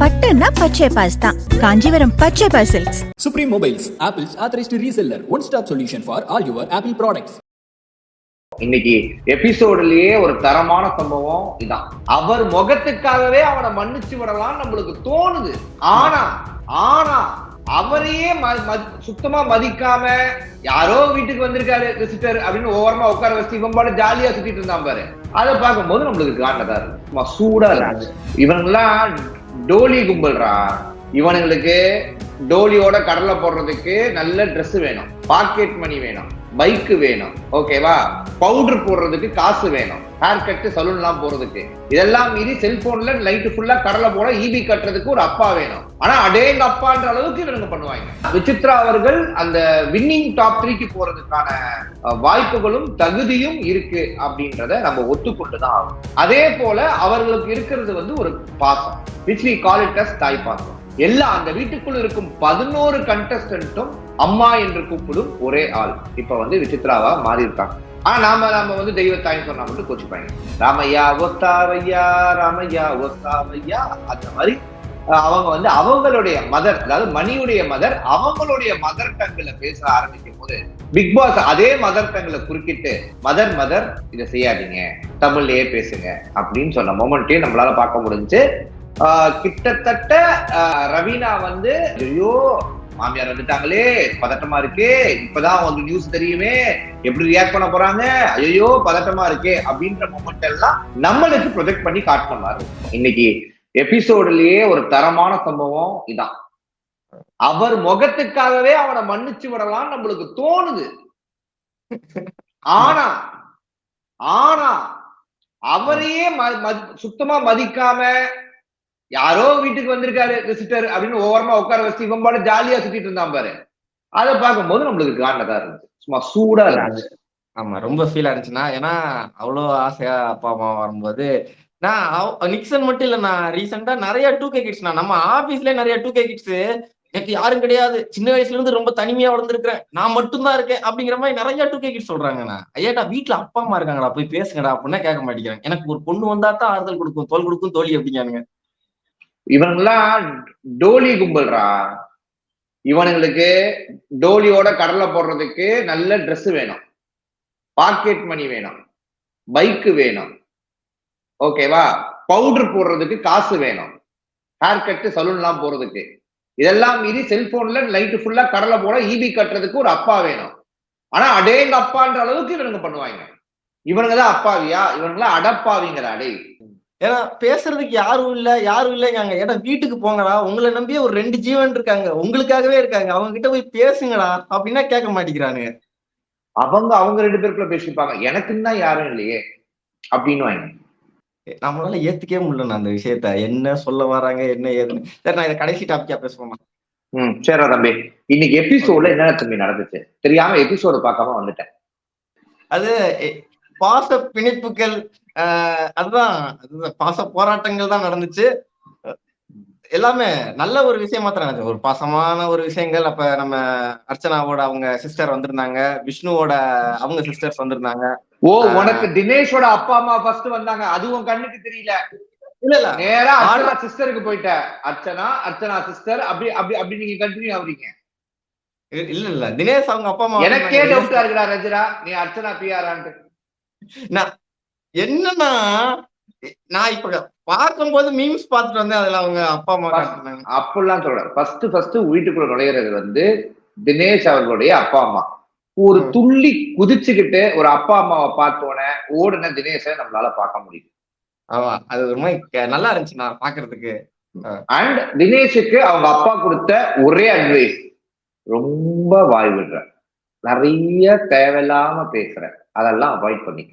பட்டுன்னா பச்சை பாஸ் தான். காஞ்சிபுரம் பச்சை pass silks. Supreme Mobiles, Apple's authorized reseller, one-stop solution for all your Apple products. இன்னைக்கு எபிசோடுலயே ஒரு தரமான சம்பவம் இதான். அவர் முகத்துக்காகவே அவனை மன்னிச்சு விடலாம் நம்மளுக்கு தோணுது. ஆனா ஆனா அவரையே சுத்தமா மதிக்காம யாரோ வீட்டுக்கு வந்திருக்காரு விசிட்டர் அப்படின்னு ஓரமா உட்கார வச்சு இவன் பாடு ஜாலியா சுத்திட்டு இருந்தான் பாரு. அதை பார்க்கும்போது நம்மளுக்கு காண்டதா இருக்கு. சூடா இருக்கு. இவனுங்கெல்லாம் டோலி கும்பல்றா இவனுங்களுக்கு டோலியோட கடலை போடுறதுக்கு நல்ல ட்ரெஸ் வேணும். பாக்கெட் மணி வேணும். பைக்கு வேணும். ஓகேவா பவுடர் போடுறதுக்கு காசு வேணும். ஹேர் கட்டு சலூன்லாம் போறதுக்கு. இதெல்லாம் மீறி செல்போன்ல நைட்டு ஃபுல்லா கடலை போட ஈபி கட்டுறதுக்கு ஒரு அப்பா வேணும். ஆனா அடேங்க அப்பான்ற அளவுக்கு இவனுங்க பண்ணுவாங்க? விசித்ரா அவர்கள் அந்த வின்னிங் டாப் த்ரீக்கு போறதுக்கான வாய்ப்புகளும் தகுதியும் இருக்கு அப்படின்றத நம்ம ஒத்துக்கொண்டுதான் ஆகும் அதே போல அவர்களுக்கு இருக்கிறது வந்து ஒரு பாசம். Which we call it as தாய் பாசம் எல்லா அந்த வீட்டுக்குள் இருக்கும் பதினோரு கண்டஸ்டன்ட்டும் அம்மா என்று கூப்பிடும் ஒரே ஆள். இப்ப வந்து விசித்ராவா மாறி இருக்காங்க ஆனா நாம நாம வந்து தெய்வத்தாய் சொன்னா மட்டும் கோச்சுப்பாங்க. ராமையா ஒத்தாவையா ராமையா ஒத்தாவையா அந்த மாதிரி அவங்க வந்து அவங்களுடைய மதர் அதாவது மணியுடைய மதர் அவங்களுடைய மதர் டங்குல பேச ஆரம்பிக்கும் போது பிக் பாஸ் அதே மதர் டங்குல குறுக்கிட்டு மதர் மதர் இதை செய்யாதீங்க. தமிழ்லயே பேசுங்க. அப்படின்னு சொன்ன மொமெண்ட்டையும் நம்மளால பார்க்க முடிஞ்சு கிட்டத்தட்ட ரவீனா வந்து ஐயோ மாமியார் வந்துட்டாங்களே பதட்டமா இருக்கே. இப்பதான் வந்து நியூஸ் தெரியுமே. எப்படி ரியாக்ட் பண்ண போறாங்க? ஐயோ பதட்டமா இருக்கே அப்படின்ற மூமெண்ட் எல்லாம் நம்மளுக்கு ப்ரொஜெக்ட் பண்ணி காட்டின மாதிரி இன்னைக்கு எபிசோடுலயே ஒரு தரமான சம்பவம் இதான். அவர் முகத்துக்காகவே அவனை மன்னிச்சு விடலாம் நம்மளுக்கு தோணுது. ஆனா ஆனா அவரையே ம- சுத்தமா மதிக்காம யாரோ வீட்டுக்கு வந்திருக்காரு விசிட்டர் அப்படின்னு ஓரமா உட்கார வச்சு இவன் பாட ஜாலியா சுத்திட்டு இருந்தான் பாரு. அதை பார்க்கும்போது நம்மளுக்கு காண்டதா இருந்துச்சு சும்மா சூடா இருந்துச்சு ஆமா ரொம்ப ஃபீல் ஆனிச்சுன்னா ஏன்னா அவ்வளோ ஆசையா அப்பா அம்மா வரும்போது நான் நிக்சன் மட்டும் இல்ல நான் ரீசெண்டா நிறைய டூ கே கிட்ஸ் நான் நம்ம ஆபீஸ்ல நிறைய டூ கே கிட்ஸ் எனக்கு யாரும் கிடையாது. சின்ன வயசுல இருந்து ரொம்ப தனிமையா வளர்ந்துருக்கிறேன். நான் மட்டும்தான் இருக்கேன் அப்படிங்கிற மாதிரி நிறைய டூ கே கிட்ஸ் சொல்றாங்கண்ணா ஐயாடா வீட்டுல அப்பா அம்மா இருக்காங்கடா போய் பேசுங்கடா அப்படின்னா கேட்க மாட்டேங்கிறாங்க. எனக்கு ஒரு பொண்ணு வந்தா தான் ஆறுதல் கொடுக்கும் தோல் கொடுக்கும் தோழி அப்படிங்கானுங்க இவனுங்கெல்லாம் டோலி கும்பல்றா. இவனுங்களுக்கு டோலியோட கடலை போடுறதுக்கு நல்ல ட்ரெஸ் வேணும். பாக்கெட் மணி வேணும். பைக் வேணும். ஓகேவா பவுடர் போடுறதுக்கு காசு வேணும். ஹேர் கட்டு சலூன்லாம் போறதுக்கு. இதெல்லாம் மீறி செல்போன்ல லைட்டு ஃபுல்லா கடலை போட ஈபி கட்டுறதுக்கு ஒரு அப்பா வேணும். ஆனா அடேங்க அப்பான்ற அளவுக்கு இவனுங்க பண்ணுவாங்க. இவனுங்க தான் அப்பாவியா? இவனுங்களாம் அடப்பாவிங்கிற அடே ஏன்னா பேசுறதுக்கு யாரும் இல்ல யாரும் இல்லைங்க ஏன்னா வீட்டுக்கு போங்கடா. உங்களை நம்பியே ஒரு ரெண்டு ஜீவன் இருக்காங்க. உங்களுக்காகவே இருக்காங்க. அவங்க கிட்ட போய் பேசுங்கடா அப்படின்னா கேட்க மாட்டேங்கிறானுங்க. அவங்க அவங்க ரெண்டு பேருக்குள்ள பேசிப்பாங்க. எனக்குன்னு யாரும் இல்லையே அப்படின்னு நம்மளால ஏத்துக்கவே முடியல அந்த விஷயத்த. என்ன சொல்ல வராங்க என்ன ஏதுன்னு. சரி நான் இதை கடைசி டாபிக்கா பேசுவோமா ம் சரிடா தம்பி. இன்னைக்கு எபிசோட்ல என்ன தம்பி நடந்துச்சு? தெரியாம எபிசோடு பார்க்காம வந்துட்டேன். அது பாச பிணைப்புகள் அதுதான் பாச போராட்டங்கள் தான் நடந்துச்சு. எல்லாமே நல்ல ஒரு விஷயமா தான் நடந்துச்சு ஒரு பாசமான ஒரு விஷயங்கள். அப்ப நம்ம அர்ச்சனாவோட அவங்க சிஸ்டர் வந்திருந்தாங்க. விஷ்ணுவோட அவங்க சிஸ்டர்ஸ் வந்திருந்தாங்க. ஓ. உனக்கு தினேஷோட அப்பா அம்மா ஃபர்ஸ்ட் வந்தாங்க. அதுவும் கண்ணுக்கு தெரியல. இல்ல இல்ல. நேரா அர்ச்சனா சிஸ்டருக்கு போயிட்ட. அர்ச்சனா அர்ச்சனா சிஸ்டர் அப்படி அப்படி அப்படி நீங்க கண்டினியூ ஆகுறீங்க இ- இல்ல இல்ல. தினேஷ் அவங்க அப்பா அம்மா எனக்கே. டவுட்டா இருக்குடா ரஜிரா. நீ அர்ச்சனா பிஆரான்ட்டு என்னன்னா நான் இப்ப பார்க்கும்போது மீம்ஸ் பார்த்துட்டு வந்தேன் அதுல அவங்க அப்பா அம்மா காட்டினாங்க. அப்படிலாம் சொல்றேன் ஃபர்ஸ்ட் ஃபர்ஸ்ட் வீட்டுக்குள்ள நுழையிறது வந்து தினேஷ் அவர்களுடைய அப்பா அம்மா. ஒரு. துள்ளி குதிச்சுக்கிட்டு ஒரு அப்பா அம்மாவை பார்த்தோன்னே ஓடுன தினேஷை நம்மளால பார்க்க முடியும் ஆமா அது ஒரு மாதிரி க- நல்லா இருந்துச்சு நான் பாக்குறதுக்கு அண்ட் தினேஷுக்கு அவங்க அப்பா கொடுத்த ஒரே அட்வைஸ் ரொம்ப வாய் விடுற. நிறைய தேவையில்லாம பேசுற. அதெல்லாம் அவாய்ட் பண்ணிக்க.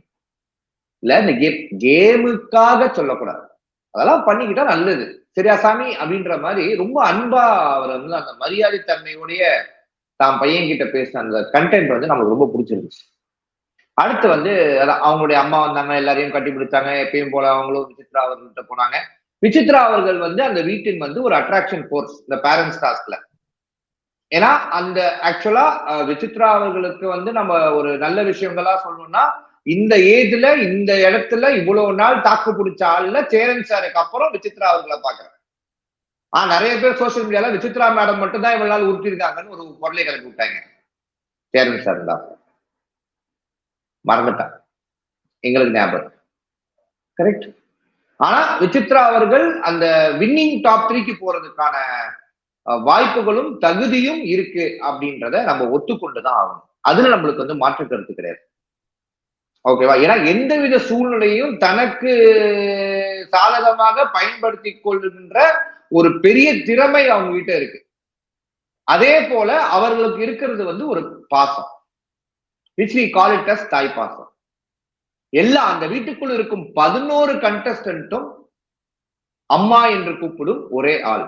இல்ல இந்த கேம் கேமுக்காக சொல்லக்கூடாது. அதெல்லாம் பண்ணிக்கிட்டா நல்லது. சரியா சாமி? அப்படின்ற மாதிரி ரொம்ப அன்பா அவர் வந்து அந்த மரியாதை தன்மையுடைய தான் பையன் கிட்ட பேசின அந்த கண்டென்ட் வந்து நமக்கு ரொம்ப பிடிச்சிருந்துச்சு. அடுத்து வந்து அதான் அவங்களுடைய அம்மா வந்தாங்க எல்லாரையும் கட்டி பிடிச்சாங்க. எப்பயும் போல அவங்களும் விசித்ரா அவர்கள்ட்ட போனாங்க. விசித்ரா அவர்கள் வந்து அந்த வீட்டின் வந்து ஒரு அட்ராக்ஷன் ஃபோர்ஸ் இந்த பேரண்ட்ஸ் டாஸ்க்ல ஏன்னா அந்த ஆக்சுவலா விசித்ரா அவர்களுக்கு வந்து நம்ம ஒரு நல்ல விஷயங்களா சொல்லணும்னா இந்த ஏஜ்ல இந்த இடத்துல இவ்வளவு நாள் தாக்கு பிடிச்ச ஆள்ல சேரன் சாருக்கு அப்புறம் விசித்ரா அவர்களை பாக்குறேன் ஆஹ் நிறைய பேர் சோசியல் மீடியால விசித்ரா மேடம் மட்டும் தான் இவ்வளவு நாள் உருட்டிருக்காங்கன்னு ஒரு பொருளை கிளப்பி விட்டாங்க. சேரன் சார் தான். மறந்துட்டான். எங்களுக்கு ஞாபகம். கரெக்ட் ஆனா விசித்ரா அவர்கள் அந்த வின்னிங் டாப் த்ரீக்கு போறதுக்கான வாய்ப்புகளும் தகுதியும் இருக்கு அப்படின்றத நம்ம ஒத்துக்கொண்டுதான் ஆகணும். அதுல நம்மளுக்கு வந்து மாற்று கருத்து கிடையாது. ஓகேவா ஏன்னா எந்தவித சூழ்நிலையும் தனக்கு சாதகமாக பயன்படுத்தி கொள்கின்ற ஒரு பெரிய திறமை அவங்க கிட்ட இருக்கு. அதே போல அவர்களுக்கு இருக்கிறது வந்து ஒரு பாசம். Which we call it as thai paasam. எல்லா அந்த வீட்டுக்குள் இருக்கும் பதினோரு கண்டஸ்டன்ட்டும் அம்மா என்று கூப்பிடும் ஒரே ஆள்.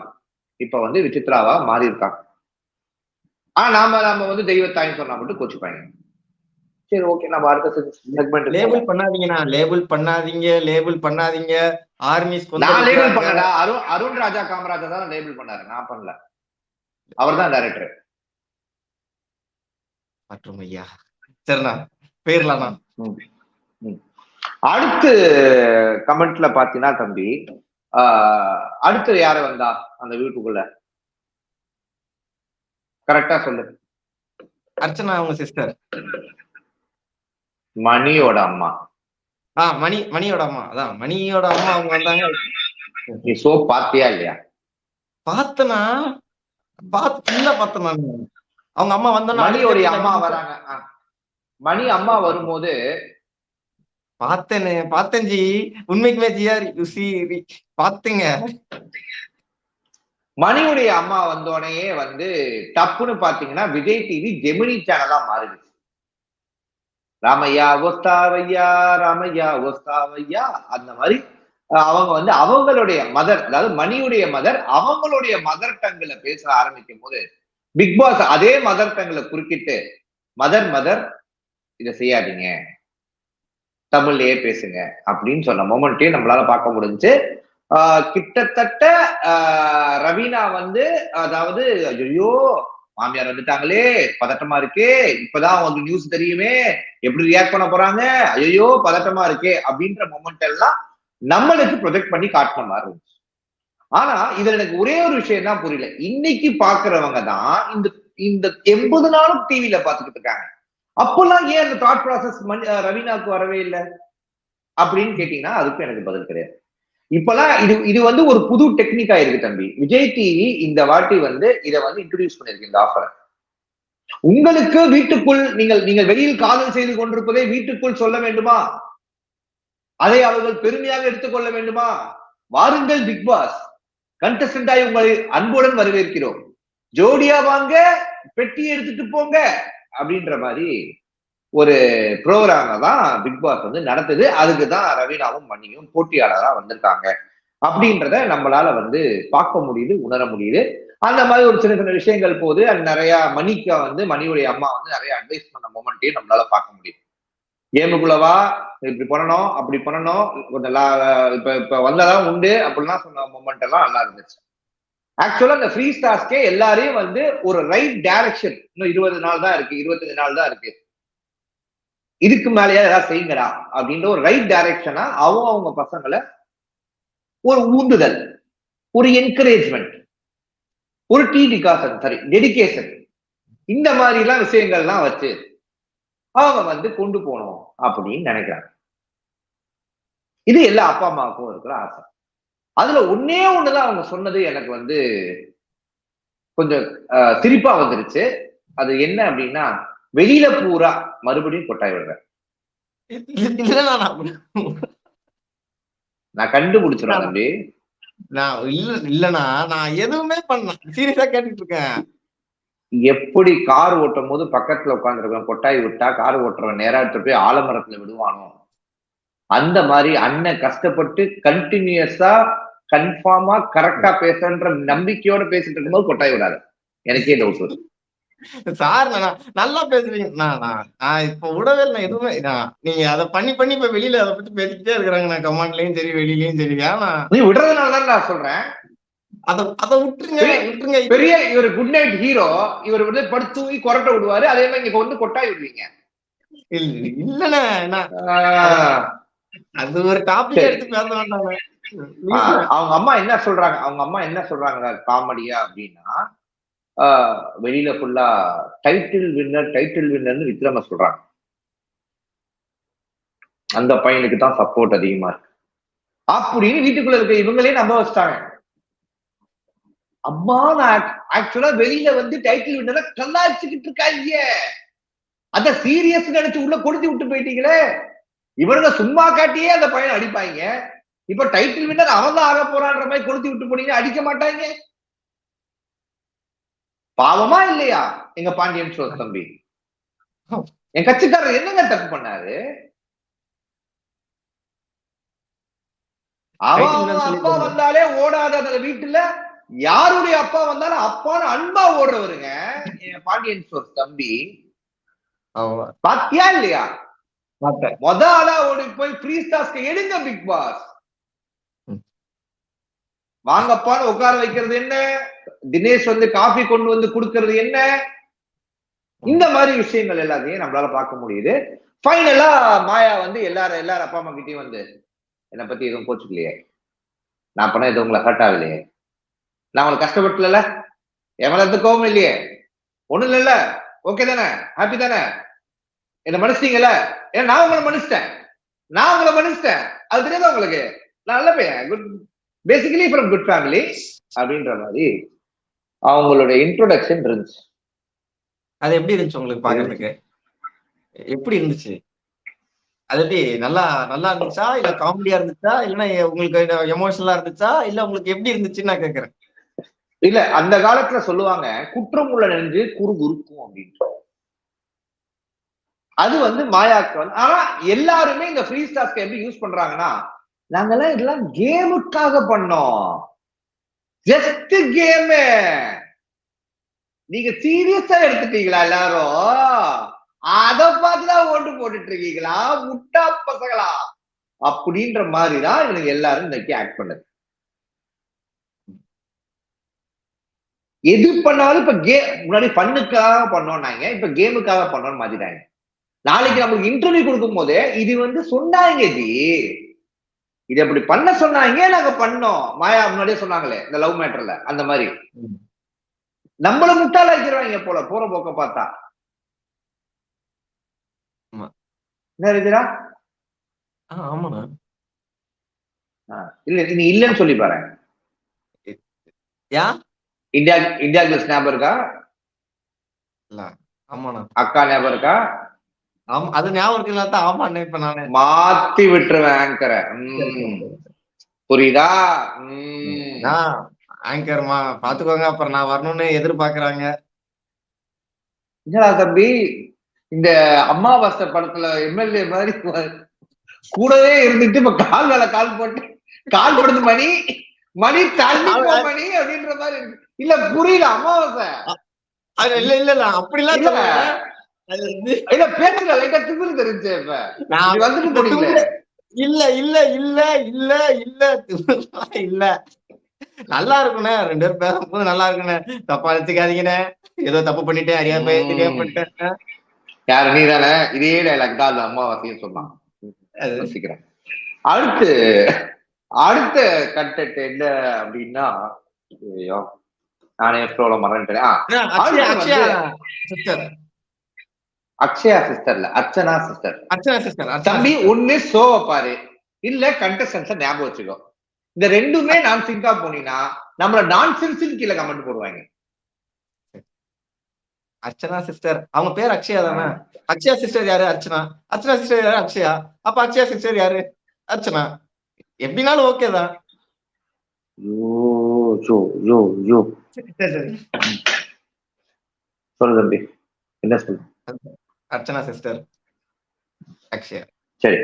இப்ப வந்து விசித்ராவா மாறி இருக்காங்க ஆனா நாம நாம வந்து தெய்வத்தாயின்னு சொன்னா மட்டும் கோச்சுப்பாங்க. சரி ஓகே நம்ம அடுத்த செக்மெண்ட் லேபிள் பண்ணாதீங்கண்ணா. லேபிள் பண்ணாதீங்க லேபிள் பண்ணாதீங்க. ஆர்மிஸ் நான் லேபிள் பண்ணடா அருண் அருண் ராஜா காமராஜா தான் லேபிள் பண்ணாரு. நான் பண்ணல. அவர் தான் டைரக்டர் மற்றும் ஐயா. சரிண்ணா. போயிடலாண்ணா அடுத்து கமெண்ட்ல பாத்தீங்கன்னா தம்பி ஆஹ், அடுத்து யாரு வந்தா அந்த வீட்டுக்குள்ள? கரெக்டா சொல்லு. அர்ச்சனா அவங்க சிஸ்டர் மணியோட அம்மா. ஆ மணி மணியோட அம்மா. அதான் மணியோட அம்மா அவங்க வந்தாங்க. நீ சோ பாத்தியா இல்லையா? பார்த்தனா? பார்த்து ஃபுல்லா பார்த்தேன் அவங்க அம்மா வந்தோன்னா மணியோடைய அம்மா வராங்க. மணி அம்மா வரும்போது பார்த்தேனே பார்த்தேன் ஜி. உண்மைக்குமே ஜிஆர் யுசி பார்த்தேங்க. மணியுடைய அம்மா வந்தோடனே வந்து டப்புன்னு பாத்தீங்கன்னா விஜய் டிவி ஜெமினி சேனலா மாறிடுச்சு ராமையா ஒஸ்தாவையா ராமையா ஒஸ்தாவையா அந்த மாதிரி அவங்க வந்து அவங்களுடைய மதர் அதாவது மணியுடைய மதர் அவங்களுடைய மதர் டங்குல பேச ஆரம்பிக்கும் போது பிக் பாஸ் அதே மதர் டங்குல குறுக்கிட்டு மதர் மதர் இதை செய்யாதீங்க. தமிழ்லயே பேசுங்க. அப்படின்னு சொன்ன மொமெண்ட்டையும் நம்மளால பார்க்க முடிஞ்சு ஆஹ் கிட்டத்தட்ட ஆஹ் ரவீனா வந்து அதாவது ஐயோ மாமியார் வந்துட்டாங்களே பதட்டமா இருக்கே இப்பதான் அவங்க நியூஸ் தெரியுமே எப்படி ரியாக்ட் பண்ண போறாங்க? ஐயோ பதட்டமா இருக்கே அப்படின்ற மொமெண்ட் எல்லாம் நம்மளுக்கு ப்ரொஜெக்ட் பண்ணி காட்டின மாதிரி இருந்துச்சு. ஆனா இதுல எனக்கு ஒரே ஒரு விஷயம் தான் புரியல. இன்னைக்கு பாக்குறவங்க தான் இந்த இந்த எண்பது நாளும் டிவில பாத்துக்கிட்டு இருக்காங்க. அப்பெல்லாம் ஏன் அந்த தாட் ப்ராசஸ் ரவீனாக்கு வரவே இல்லை? அப்படின்னு கேட்டீங்கன்னா அதுக்கும் எனக்கு பதில் கிடையாது. இப்பெல்லாம் இது இது வந்து ஒரு புது டெக்னிக் ஆயிருக்கு தம்பி. விஜய் டிவி இந்த வாட்டி வந்து இதை வந்து இன்ட்ரடியூஸ் பண்ணிருக்கு இந்த ஆஃபரை உங்களுக்கு வீட்டுக்குள் நீங்கள் நீங்கள் வெளியில் காதல் செய்து கொண்டிருப்பதை வீட்டுக்குள் சொல்ல வேண்டுமா? அதை அவர்கள் பெருமையாக எடுத்துக்கொள்ள வேண்டுமா? வாருங்கள் பிக் பாஸ் கண்டஸ்டண்டாய் உங்களை அன்புடன் வரவேற்கிறோம். ஜோடியா வாங்க பெட்டி எடுத்துட்டு போங்க அப்படின்ற மாதிரி ஒரு ப்ரோக்ராம தான் பிக் பாஸ் வந்து நடத்துது. அதுக்கு தான் ரவீனாவும் மணியும் போட்டியாளராக வந்திருக்காங்க. அப்படின்றத நம்மளால வந்து பார்க்க முடியுது உணர முடியுது. அந்த மாதிரி ஒரு சின்ன சின்ன விஷயங்கள் போது அது நிறைய மணிக்கா வந்து மணியுடைய அம்மா வந்து நிறைய அட்வைஸ் பண்ண மொமெண்ட்டையும் நம்மளால பார்க்க முடியுது. கேமுக்குள்ளவா இப்படி பண்ணணும் அப்படி பண்ணணும் கொஞ்சம் இப்ப இப்ப வந்ததான் உண்டு அப்படிலாம் சொன்ன மொமெண்ட் எல்லாம் நல்லா இருந்துச்சு. ஆக்சுவலா இந்த ஃப்ரீ ஸ்டார்ஸ்க்கே எல்லாரையும் வந்து ஒரு ரைட் டைரக்ஷன் இன்னும் இருபது நாள் தான் இருக்கு இருபத்தஞ்சு நாள் தான் இருக்கு. இதுக்கு மேலேயே ஏதாவது செய்யுங்கடா அப்படின்ற ஒரு ரைட் டைரக்ஷனா அவங்க அவங்க பசங்களை ஒரு ஊந்துதல் ஒரு என்கரேஜ்மெண்ட் ஒரு டீ டிகாசன் சாரி டெடிகேஷன் இந்த மாதிரி எல்லாம் விஷயங்கள்லாம் வச்சு அவங்க வந்து கொண்டு போகணும் அப்படின்னு நினைக்கிறாங்க. இது எல்லா அப்பா அம்மாவுக்கும் இருக்கிற ஆசை. அதுல ஒன்னே ஒண்ணுதான் அவங்க சொன்னது எனக்கு வந்து கொஞ்சம் சிரிப்பா வந்துருச்சு. அது என்ன அப்படின்னா வெளியில பூரா மறுபடியும் கொட்டாய் விடுறேன். நான் கண்டுபிடிச்சிருவேன் தம்பி. நான் இல்ல இல்லண்ணா நான் எதுவுமே பண்ண சீரியஸா கேட்டுட்டு இருக்கேன். எப்படி கார் ஓட்டும் போது பக்கத்துல உட்காந்துருக்கேன் கொட்டாய் விட்டா கார் ஓட்டுறவன் நேரா போய் ஆலமரத்துல விடுவானோ? அந்த மாதிரி அண்ணன் கஷ்டப்பட்டு கண்டினியூஸா கன்ஃபார்மா கரெக்டா பேசுறன்ற நம்பிக்கையோட பேசிட்டு இருக்கும்போது கொட்டாய் விடாது. எனக்கே டவுட் வருது. சார் நான் நல்லா பேசுறீங்க. நான் நான் இப்ப விடவே இல்லை நான் எதுவுமே நீங்க அதை பண்ணி பண்ணி இப்ப வெளியில அதை பத்தி பேசிக்கிட்டே இருக்கிறாங்க. நான் கமாண்ட்லயும் சரி வெளியிலயும் சரி. ஏன்னா நீ விடுறதுனால தான் நான் சொல்றேன். அதை அதை விட்டுருங்க விட்டுருங்க. பெரிய இவர் குட் நைட் ஹீரோ இவர் வந்து படுத்து கொரட்டை விடுவாரு. அதே மாதிரி இங்க வந்து கொட்டாய் விடுவீங்க. இல்ல- இல்லண்ணே அது ஒரு டாபிக். எடுத்து பேச வேண்டாம். ஆஹ் அவங்க அம்மா என்ன சொல்றாங்க? அவங்க அம்மா என்ன சொல்றாங்க? காமெடியா அப்படின்னா வெளியில ஃபுல்லா டைட்டில் வின்னர் டைட்டில் வின்னர்னு விக்ரம சொல்றாங்க. அந்த பையனுக்கு தான் சப்போர்ட் அதிகமா இருக்கு. அப்படின்னு வீட்டுக்குள்ள இருக்க இவங்களே நம்ப வச்சிட்டாங்க. அம்மா நான் ஆக்சுவலா வெளியில வந்து டைட்டில் வின்னரை கல்லாய்ச்சிக்கிட்டு இருக்காங்க அத சீரியஸ் நினைச்சு உள்ள கொடுத்து விட்டு போயிட்டீங்களே. இவருங்க சும்மா காட்டியே அந்த பையனை அடிப்பாங்க இப்ப டைட்டில் வின்னர் அவன் தான் ஆக போறான்ற மாதிரி கொளுத்தி விட்டு போனீங்க அடிக்க மாட்டாங்க பாவமா இல்லையா? எங்க பாண்டியன் சோ தம்பி. என் கட்சிக்காரர் என்னங்க தப்பு பண்ணாரு? அவன் அப்பா. வந்தாலே ஓடாத அந்த வீட்டுல. யாருடைய அப்பா வந்தாலும் அப்பான்னு அன்பா ஓடுறவருங்க பாண்டியன் ஸ்டோர் தம்பி. பாத்தியா இல்லையா? மொத ஆளா ஓடி போய் ஃப்ரீ ஸ்டாஸ்க்கு எடுங்க பிக் பாஸ். வாங்கப்பான்னு உட்கார வைக்கிறது என்ன? தினேஷ் வந்து காஃபி கொண்டு வந்து கொடுக்கறது என்ன? இந்த மாதிரி விஷயங்கள் எல்லாத்தையும் நம்மளால பார்க்க முடியுது. ஃபைனலா மாயா வந்து எல்லாரும் எல்லாரும் அப்பா அம்மா கிட்டயும் வந்து என்னை பத்தி எதுவும் போச்சுக்கலையே நான் பண்ண எதுவும் உங்களை ஹர்ட் ஆகலையே. நான் உங்களுக்கு கஷ்டப்பட்டல என் கோபம் இல்லையே. ஒண்ணும் இல்லைல்ல. ஓகே தானே? ஹாப்பி தானே? என்ன மன்னிச்சிட்டீங்கல்ல? ஏன்னா நான் உங்களை மன்னிச்சிட்டேன். நான் உங்களை மன்னிச்சிட்டேன். அது தெரியாதா உங்களுக்கு? நான் நல்ல பையன். Good basically from good family அப்படின்ற மாதிரி அவங்களுடைய இன்ட்ரோடக்ஷன் இருந்துச்சு. அது எப்படி இருந்துச்சு உங்களுக்கு பாக்குறதுக்கு எப்படி இருந்துச்சு? அது எப்படி நல்லா நல்லா இருந்துச்சா? இல்ல காமெடியா இருந்துச்சா? இல்லன்னா உங்களுக்கு எமோஷனலா இருந்துச்சா? இல்ல உங்களுக்கு எப்படி இருந்துச்சுன்னு நான் கேக்குறேன் இல்ல அந்த காலத்துல சொல்லுவாங்க குற்றம் உள்ள நெஞ்சு குறு குறுக்கும் அப்படின்ட்டு. அது வந்து மாயாக்கு வந்து ஆனா எல்லாருமே இந்த ஃப்ரீ ஸ்டாஸ்க்கு எப்படி யூஸ் பண்றாங்கன்னா நாங்கெல்லாம் இதெல்லாம் கேமுக்காக பண்ணோம். ஜஸ்ட் கேமு நீங்க சீரியஸா எடுத்துட்டீங்களா எல்லாரும்? அத பார்த்துதான் ஓட்டு போட்டுட்டு இருக்கீங்களா? முட்டா பசங்களா? அப்படின்ற மாதிரிதான் எனக்கு எல்லாரும் இன்னைக்கு ஆக்ட் பண்ணுது. எது பண்ணாலும் இப்ப கே முன்னாடி பண்ணுக்காக பண்ணோம்னாங்க இப்ப கேமுக்காக பண்ணோம்னு மாத்திட்டாங்க. நாளைக்கு நமக்கு இன்டர்வியூ கொடுக்கும் போது இது வந்து சொன்னாங்க ஜி. இது அப்படி பண்ண சொன்னாங்க நாங்க பண்ணோம். மாயா முன்னாடியே சொன்னாங்களே இந்த லவ் மேட்டர்ல அந்த மாதிரி. நம்மள முட்டாளாக்கிடுவாங்க போல போற போக்க பார்த்தா. இல்ல நீ இல்லைன்னு சொல்லி பாரு. யா? இந்தியா இந்தியா கிளஸ் ஞாபகம் இருக்கா? அக்கா ஞாபகம் இருக்கா? ஆமா அது ஞாபகம் இருக்குல்ல தான் ஆமாண்ணே இப்ப நானு. மாத்தி விட்டுருவேன் ஆங்கரை புரியுதா? ஆங்கர்மா பாத்துக்கோங்க அப்புறம் நான் வரணும்னு எதிர்பார்க்கறாங்க. என்னடா தம்பி இந்த அமாவாசை படத்துல எம்எல்ஏ மாதிரி கூடவே இருந்துட்டு இப்ப கால் மேல கால் போட்டு கால் படுத்து மணி மணி தள்ளி மணி அப்படின்ற மாதிரி இருக்கு. இல்ல புரியல அமாவாசை அது இல்ல இல்ல இல்ல அப்படிலாம் பேச்சுல லைட்டா திமிரு தெரிஞ்சு இப்ப. நான் வந்துட்டு போனீங்களே. இல்ல இல்ல இல்ல இல்ல இல்ல இல்ல. நல்லா இருக்குண்ணே ரெண்டு பேரும் பேசும்போது நல்லா இருக்குண்ணே. தப்பா எடுத்துக்காதீங்கண்ணே ஏதோ தப்பு பண்ணிட்டேன் அறியாம போய் தெரியாம பண்ணிட்டேன். யாரு நீ தானே இதே டைலாக் தான் அந்த அமாவாசையும் சொன்னான் யோசிக்கிறேன். அடுத்து அடுத்த கண்டென்ட் என்ன அப்படின்னா நானே ஃப்ளோல மறந்துட்டேன். அக்ஷயா சிஸ்டர்ல அர்ச்சனா சிஸ்டர் அர்ச்சனா சிஸ்டர் தம்பி ஒண்ணு ஷோவ பாரு. இல்ல கண்டஸ்டன்ஸ் ஞாபகம் வச்சுக்கோ. இந்த ரெண்டுமே நான் சிங்கா போனீங்கன்னா நம்மள நான்சென்ஸ் கீழே கமெண்ட் போடுவாங்க. அர்ச்சனா சிஸ்டர் அவங்க பேர் அக்ஷயா தானே? அக்ஷயா சிஸ்டர் யாரு? அர்ச்சனா. அர்ச்சனா சிஸ்டர் யாரு? அக்ஷயா. அப்ப அக்ஷயா சிஸ்டர் யாரு? அர்ச்சனா. எப்படினாலும் ஓகே தான். சொல்லு தம்பி. என்ன சொல்லு? அர்ச்சனா சிஸ்டர். அக்ஷயா. சரி.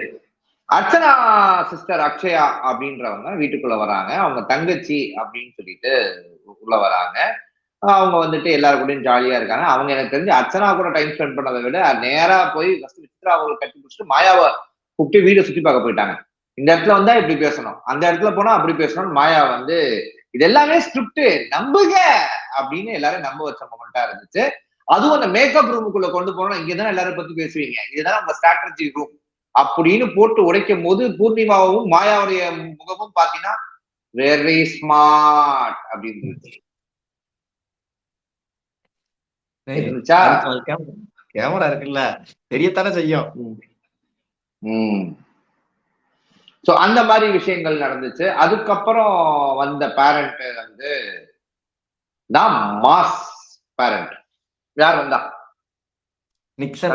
அர்ச்சனா சிஸ்டர் அக்ஷயா அப்படின்றவங்க வீட்டுக்குள்ள வராங்க. அவங்க தங்கச்சி அப்படின்னு சொல்லிட்டு உள்ள வராங்க. அவங்க வந்துட்டு எல்லாரு கூடயும் ஜாலியா இருக்காங்க. அவங்க எனக்கு தெரிஞ்சு அர்ச்சனா கூட டைம் ஸ்பெண்ட் பண்ணதை விட நேரா போய் ஃபர்ஸ்ட் சித்ரா அவங்களை கட்டி பிடிச்சிட்டு மாயாவை கூப்பிட்டு வீடை சுத்தி பார்க்க போயிட்டாங்க. இந்த இடத்துல வந்தா இப்படி பேசணும். அந்த இடத்துல போனா அப்படி பேசணும் மாயா வந்து இது எல்லாமே ஸ்கிரிப்ட் நம்புங்க. அப்படின்னு எல்லாரும் நம்ப வச்ச மொமெண்டா இருந்துச்சு. அதுவும் அந்த மேக்கப் ரூமுக்குள்ள கொண்டு போனோம் இங்கதான் எல்லாரும் பத்தி பேசுவீங்க. இதுதான் உங்க ஸ்ட்ராட்டஜி ரூம் அப்படின்னு போட்டு உடைக்கும் போது பூர்ணிமாவும் மாயாவுடைய முகமும் பாத்தீங்கன்னா வெரி ஸ்மார்ட் அப்படின்னு கேமரா இருக்குல்ல. தெரியத்தானே செய்யும். சோ அந்த மாதிரி விஷயங்கள் நடந்துச்சு. அதுக்கப்புறம் வந்த பேரண்ட் வந்து தான் மாஸ் பேரண்ட் யார் வந்தா? நிக்சன்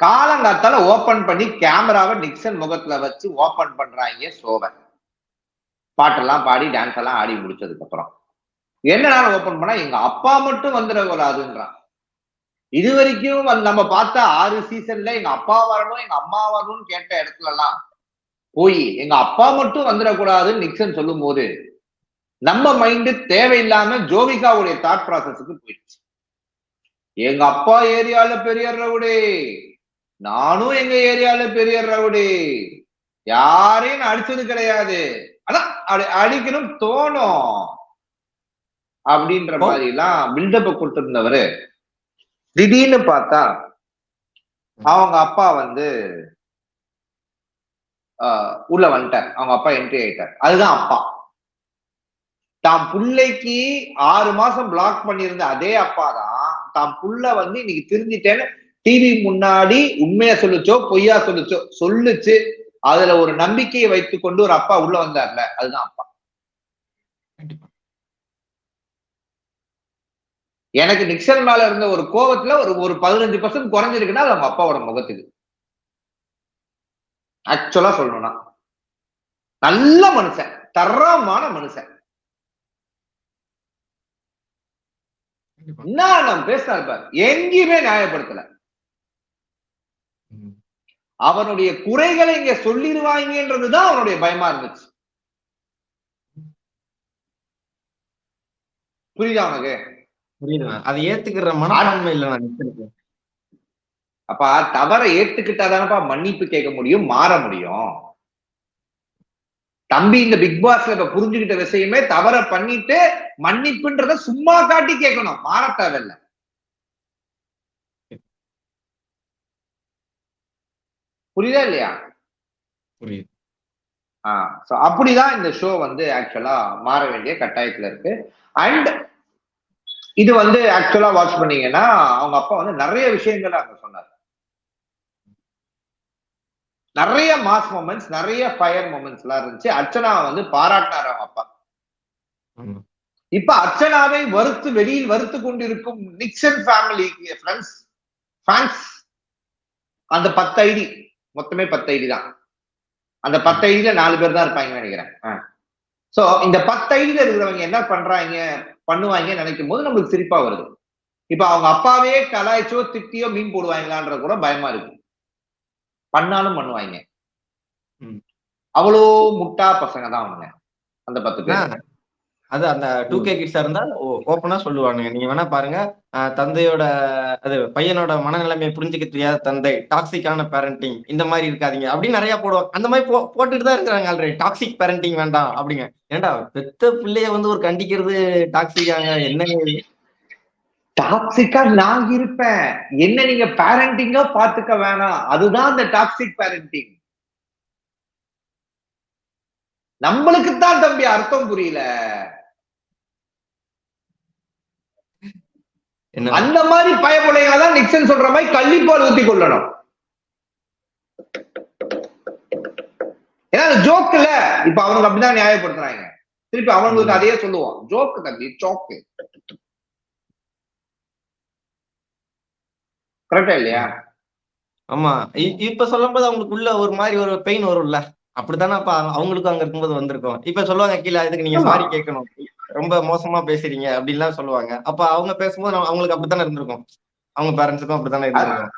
காலங்காத்தால ஓபன் பண்ணி கேமராவை நிக்சன் முகத்துல வச்சு ஓபன் பண்றாங்க சோவை பாட்டெல்லாம் பாடி டான்ஸ் எல்லாம் ஆடி முடிச்சதுக்கு அப்புறம் என்னடா ஓபன் பண்ணா? எங்க அப்பா மட்டும் வந்துடக்கூடாதுன்றான். இது வரைக்கும் நம்ம பார்த்த ஆறு சீசன்ல எங்க அப்பா வரணும் எங்க அம்மா வரணும்னு கேட்ட இடத்துல எல்லாம் போய் எங்க அப்பா மட்டும் வந்துடக்கூடாதுன்னு நிக்சன் சொல்லும் போது நம்ம மைண்டு தேவையில்லாம ஜோவிகாவுடைய தாட் ப்ராசஸுக்கு போயிடுச்சு. எங்க அப்பா ஏரியால பெரிய ரவுடே. நானும் எங்க ஏரியால பெரிய ரவுடே. யாரையும் நான் அடிச்சது கிடையாது. ஆனா அடிக்கணும் தோணும். அப்படின்ற மாதிரி எல்லாம் பில்டப் கொடுத்திருந்தவரு. திடீர்னு பார்த்தா அவங்க அப்பா வந்து ஆஹ், உள்ள வந்துட்டார். அவங்க அப்பா என்ட்ரி ஆயிட்டார். அதுதான் அப்பா. தான் பிள்ளைக்கு ஆறு மாசம் பிளாக் பண்ணியிருந்த அதே அப்பா தான் தாம் புள்ள வந்து இன்னைக்கு திருந்திட்டேன்னு டிவி முன்னாடி உண்மையா சொல்லுச்சோ பொய்யா சொல்லுச்சோ சொல்லுச்சு. அதுல ஒரு நம்பிக்கையை வைத்துக் கொண்டு ஒரு அப்பா உள்ள வந்தார்ல அதுதான் அப்பா. எனக்கு நிக்சன் மேல இருந்த ஒரு கோபத்துல ஒரு ஒரு பதினஞ்சு பர்சன்ட் குறைஞ்சிருக்குன்னா அது அவங்க அப்பாவோட முகத்துக்கு. ஆக்சுவலா சொல்லணும்னா நல்ல மனுஷன் தரமான மனுஷன். நம்ம பேசினார் பாரு எங்கேயுமே நியாயப்படுத்தல. அவனுடைய குறைகளை இங்க சொல்லிடுவாங்கன்றதுதான் அவனுடைய பயமா இருந்துச்சு. புரியுதா உனக்கு? அதை ஏத்துக்கிற மனப்பான்மை இல்ல நான் அப்ப தவறை ஏத்துக்கிட்டாதானப்பா மன்னிப்பு கேட்க முடியும் மாற முடியும்? தம்பி இந்த பிக் பாஸ்ல இப்ப புரிஞ்சுக்கிட்ட விஷயமே தவற பண்ணிட்டு மன்னிப்புன்றத சும்மா காட்டி கேட்கணும். மாற தேவையில்ல. புரியுதா இல்லையா? புரியுது. ஆஹ் அப்படிதான் இந்த ஷோ வந்து ஆக்சுவலா மாற வேண்டிய கட்டாயத்துல இருக்கு. அண்ட் இது வந்து ஆக்சுவலா வாட்ச் பண்ணீங்கன்னா அவங்க அப்பா வந்து நிறைய விஷயங்கள் அங்க சொன்னார். நிறைய மாஸ் மூமெண்ட்ஸ் நிறைய ஃபயர் மூமெண்ட்ஸ் எல்லாம் இருந்துச்சு. அர்ச்சனா வந்து பாராட்டினார் அவங்க அப்பா. இப்ப அர்ச்சனாவை வறுத்து வெளியில் வறுத்து கொண்டிருக்கும் நிக்சன் ஃபேமிலி ஃப்ரெண்ட்ஸ் ஃபேன்ஸ் அந்த பத்து ஐடி மொத்தமே பத்து ஐடி தான். அந்த பத்து ஐடியில நாலு பேர் தான் இருப்பாங்கன்னு நினைக்கிறேன். சோ இந்த பத்து ஐடியில இருக்கிறவங்க என்ன பண்றாங்க பண்ணுவாங்க நினைக்கும் போது நம்மளுக்கு சிரிப்பா வருது. இப்ப அவங்க அப்பாவே கலாய்ச்சோ திட்டியோ மீன் போடுவாங்களான்ற கூட பயமா இருக்கு. பண்ணாலும் பண்ணுவாங்க. அவ்வளோ முட்டா பசங்க தான் அவங்க. அந்த பத்து பேர். அது அந்த டூ கே கிட்ஸா இருந்தா ஓப்பனா சொல்லுவானுங்க. நீங்க வேணா பாருங்க. தந்தையோட அது பையனோட மனநிலைமையை புரிஞ்சுக்க தெரியாத தந்தை டாக்ஸிக்கான பேரண்டிங் இந்த மாதிரி இருக்காதீங்க. அப்படின்னு நிறைய போடுவாங்க. அந்த மாதிரி போ போட்டுட்டு தான் இருக்கிறாங்க ஆல்ரெடி டாக்ஸிக் பேரண்டிங் வேண்டாம் அப்படிங்க. ஏன்டா பெத்த பிள்ளைய வந்து ஒரு கண்டிக்கிறது டாக்ஸிக்காங்க என்ன? டாக்ஸிக்கா நான் இருப்பேன். என்ன நீங்க பேரண்டிங்கா பாத்துக்க வேணாம். அதுதான் அந்த டாக்ஸிக் பேரண்டிங் நம்மளுக்கு தான் தம்பி அர்த்தம் புரியல. அந்த மாதிரி பயப்புடைகளை தான் நிக்சன் சொல்ற மாதிரி கள்ளிப்பால் ஊத்தி கொள்ளணும். ஏன்னா ஜோக் இல்ல. இப்ப அவங்க அப்படிதான் நியாயப்படுத்துறாங்க. திருப்பி அவங்களுக்கு அதையே சொல்லுவோம் ஜோக்கு தம்பி ஜோக்கு கரெக்டா இல்லையா? ஆமா. இப்ப சொல்லும்போது அவங்களுக்கு உள்ள ஒரு மாதிரி ஒரு பெயின் வரும்ல. அப்படித்தானே அவங்களுக்கும் அங்க இருக்கும்போது வந்திருக்கும். இப்ப சொல்லுவாங்க கீழே இதுக்கு நீங்க. சாரி கேட்கணும். ரொம்ப மோசமா பேசுறீங்க அப்படின்லாம் சொல்லுவாங்க. அப்ப அவங்க பேசும்போது அவங்களுக்கு அப்படித்தானே இருந்திருக்கும். அவங்க பேரண்ட்ஸுக்கும் அப்படித்தானே இருந்திருக்கும்.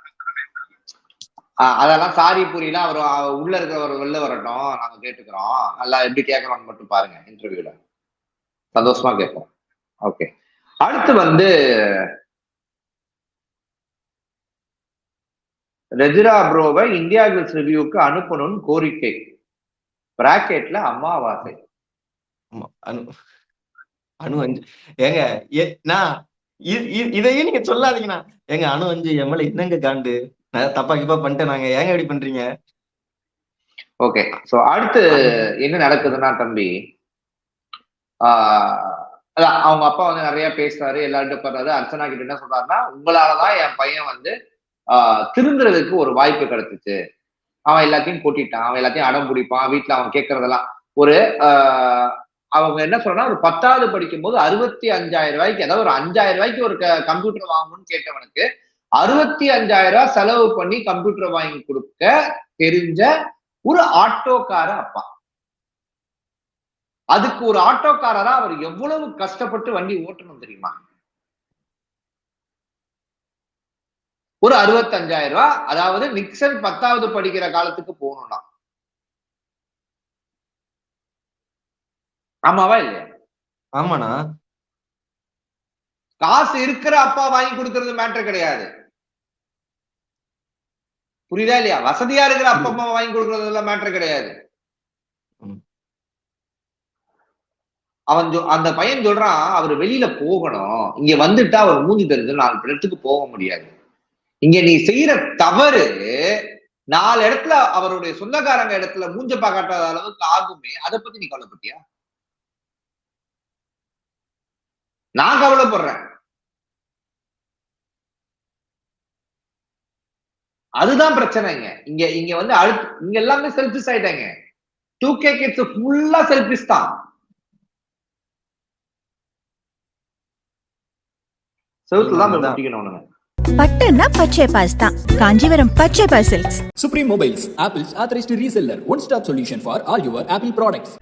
அதெல்லாம் சாரி புரியல. அவர் அவர் உள்ள இருக்கிறவர் வெளில வரட்டும். நாங்க கேட்டுக்கிறோம். நல்லா எப்படி கேட்கறோம்னு மட்டும் பாருங்க இன்டர்வியூல சந்தோஷமா கேட்போம். ஓகே அடுத்து வந்து ரெஜிரா ப்ரோவை இந்தியா கில்ஸ் ரிவ்யூக்கு அனுப்பணும்னு கோரிக்கை. பிராக்கெட்ல அனு அணு அஞ்சு. ஏங்க நான் இதையும் நீங்க சொல்லாதீங்கண்ணா. ஏங்க அணு அஞ்சு என் மேல என்னங்க காண்டு? தப்பா கிப்பா பண்ணிட்டேன் நாங்க ஏங்க இப்படி பண்றீங்க? ஓகே சோ அடுத்து என்ன நடக்குதுன்னா தம்பி அதான் அவங்க அப்பா வந்து நிறைய பேசுறாரு எல்லார்ட்டும் பண்றாரு அர்ச்சனா கிட்ட என்ன சொல்றாருன்னா உங்களாலதான் என் பையன் வந்து திருந்துறதுக்கு ஒரு வாய்ப்பு கிடைச்சிச்சு. அவன் எல்லாத்தையும் கொட்டிட்டான். அவன் எல்லாத்தையும் அடம் பிடிப்பான். வீட்டுல அவன் கேட்கறதெல்லாம் ஒரு ஆஹ் அவங்க என்ன சொல்றா ஒரு பத்தாவது படிக்கும் போது அறுபத்தி அஞ்சாயிரம் ரூபாய்க்கு ஏதாவது ஒரு அஞ்சாயிரம் ரூபாய்க்கு ஒரு கம்ப்யூட்டர் வாங்கணும்னு கேட்டவனுக்கு அறுபத்தி அஞ்சாயிரம் ரூபாய் செலவு பண்ணி கம்ப்யூட்டர் வாங்கி கொடுக்க தெரிஞ்ச ஒரு ஆட்டோக்கார அப்பா. அதுக்கு ஒரு ஆட்டோக்காரரா அவர் எவ்வளவு கஷ்டப்பட்டு வண்டி ஓட்டணும் தெரியுமா? ஒரு அறுபத்தஞ்சாயிரம் ரூபாய் அதாவது நிக்சன் பத்தாவது படிக்கிற காலத்துக்கு போகணும்னா. ஆமாவா இல்லையா? ஆமாண்ணா. காசு இருக்கிற அப்பா வாங்கி கொடுக்கறது மேட்டர் கிடையாது. புரியுதா இல்லையா? வசதியா இருக்கிற அப்பா அம்மா வாங்கி கொடுக்கறதுல மேட்டர் கிடையாது. அவன் அந்த பையன் சொல்றான் அவர் வெளியில போகணும். இங்க வந்துட்டா அவர் மூஞ்சி தெரிஞ்சு நாலு இடத்துக்கு போக முடியாது. இங்க நீ செய்யற தவறு நாலு இடத்துல அவருடைய சொந்தக்காரங்க இடத்துல மூஞ்ச பாக்காட்டாத அளவுக்கு ஆகுமே அதை பத்தி நீ கவலைப்பட்டியா? நான் கவலைப்படுறேன். அதுதான் பிரச்சனைங்க. இங்க இங்க வந்து அழுத்து இங்க எல்லாமே செல்ஃபிஸ் ஆயிட்டாங்க. டூ கே கிட்ஸ் ஃபுல்லா செல்ஃபிஸ் தான். செவுத்துல தான் அவனுங்க. பட்டுன்னா பச்சை பாஸ் தான் காஞ்சிபுரம் பச்சை boss silks Supreme Mobiles, Apple's authorized reseller. One stop solution for all your Apple products.